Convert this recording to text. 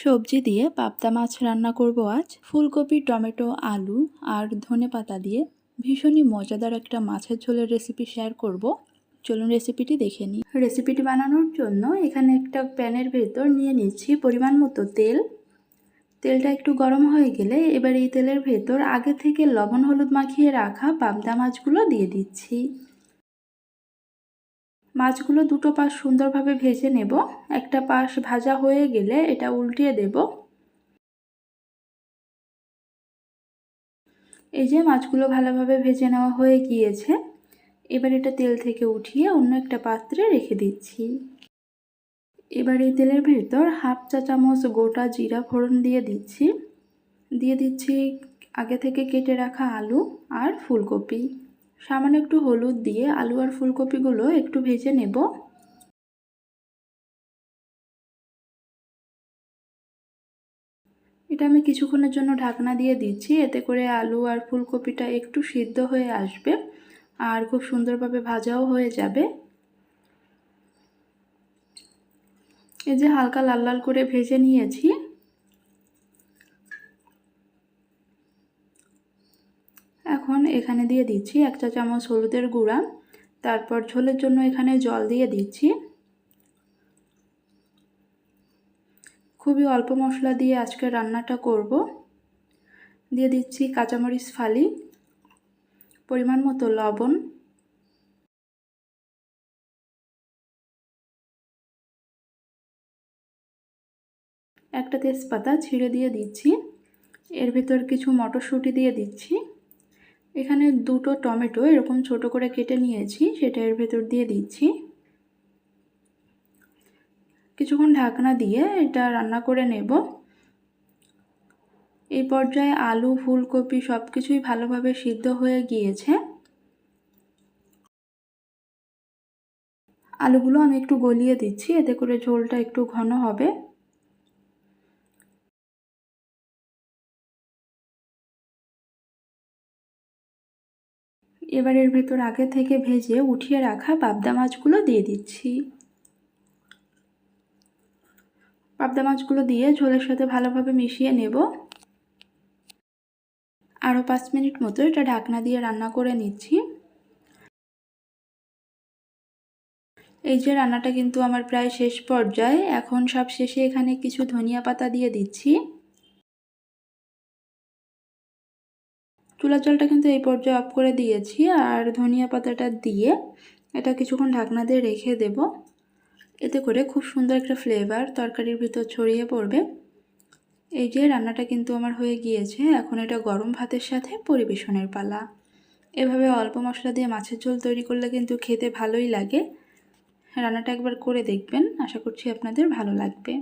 সবজি দিয়ে পাবদা মাছ রান্না করব আজ। ফুলকপি, টমেটো, আলু আর ধনে পাতা দিয়ে ভীষণই মজাদার একটা মাছের ঝোলের রেসিপি শেয়ার করব। চলুন রেসিপিটি দেখে নিই। রেসিপিটি বানানোর জন্য এখানে একটা প্যানের ভেতর নিয়ে নিচ্ছি পরিমাণ মতো তেল। তেলটা একটু গরম হয়ে গেলে এবার এই তেলের ভেতর আগে থেকে লবণ, হলুদ মাখিয়ে রাখা পাবদা মাছগুলো দিয়ে দিচ্ছি। মাছগুলো দুটো পাশ সুন্দরভাবে ভেজে নেব। একটা পাশ ভাজা হয়ে গেলে এটা উল্টিয়ে দেব। এই যে মাছগুলো ভালোভাবে ভেজে নেওয়া হয়ে গিয়েছে, এবার এটা তেল থেকে উঠিয়ে অন্য একটা পাত্রে রেখে দিচ্ছি। এবার এই তেলের ভেতর হাফ চা চামচ গোটা জিরা ফোড়ন দিয়ে দিচ্ছি। দিয়ে দিচ্ছি আগে থেকে কেটে রাখা আলু আর ফুলকপি। সামান্য একটু হলুদ দিয়ে আলু আর ফুলকপিগুলো একটু ভেজে নেব। এটা আমি কিছুক্ষণের জন্য ঢাকনা দিয়ে দিচ্ছি, এতে করে আলু আর ফুলকপিটা একটু সিদ্ধ হয়ে আসবে আর খুব সুন্দরভাবে ভাজাও হয়ে যাবে। এই যে হালকা লাল লাল করে ভেজে নিয়েছি। এখন এখানে দিয়ে দিচ্ছি এক চা চামচ হলুদের গুঁড়া। তারপর ঝোলের জন্য এখানে জল দিয়ে দিচ্ছি। খুবই অল্প মশলা দিয়ে আজকে রান্নাটা করব। দিয়ে দিচ্ছি কাঁচামরিচ ফালি, পরিমাণ মতো লবণ। একটা তেজপাতা ছিঁড়ে দিয়ে দিচ্ছি। এর ভেতর কিছু মটরশুঁটি দিয়ে দিচ্ছি। এখানে দুটো টমেটো এরকম ছোট করে কেটে নিয়েছি, সেটা এর ভেতর দিয়ে দিচ্ছি। কিছুক্ষণ ঢাকনা দিয়ে এটা রান্না করে নেব। এই পর্যায়ে আলু, ফুলকপি সব কিছুই ভালোভাবে সিদ্ধ হয়ে গিয়েছে। আলুগুলো আমি একটু গলিয়ে দিচ্ছি, এতে করে ঝোলটা একটু ঘন হবে। এবার এর ভেতর আগে থেকে ভেজে উঠিয়ে রাখা পাবদা মাছগুলো দিয়ে দিচ্ছি। পাবদা মাছগুলো দিয়ে ঝোলের সাথে ভালোভাবে মিশিয়ে নেব। আরও পাঁচ মিনিট মতো এটা ঢাকনা দিয়ে রান্না করে নিচ্ছি। এই যে রান্নাটা কিন্তু আমার প্রায় শেষ পর্যায়ে, এখন সব শেষে এখানে কিছু ধনিয়া পাতা দিয়ে দিচ্ছি। চুলার জলটা কিন্তু এই পর্যায়ে অফ করে দিয়েছি আর ধনিয়া পাতাটা দিয়ে এটা কিছুক্ষণ ঢাকনা দিয়ে রেখে দেব। এতে করে খুব সুন্দর একটা ফ্লেভার তরকারির ভিতর ছড়িয়ে পড়বে। এই যে রান্নাটা কিন্তু আমার হয়ে গিয়েছে, এখন এটা গরম ভাতের সাথে পরিবেশনের পালা। এভাবে অল্প মশলা দিয়ে মাছের ঝোল তৈরি করলে কিন্তু খেতে ভালোই লাগে। রান্নাটা একবার করে দেখবেন, আশা করছি আপনাদের ভালো লাগবে।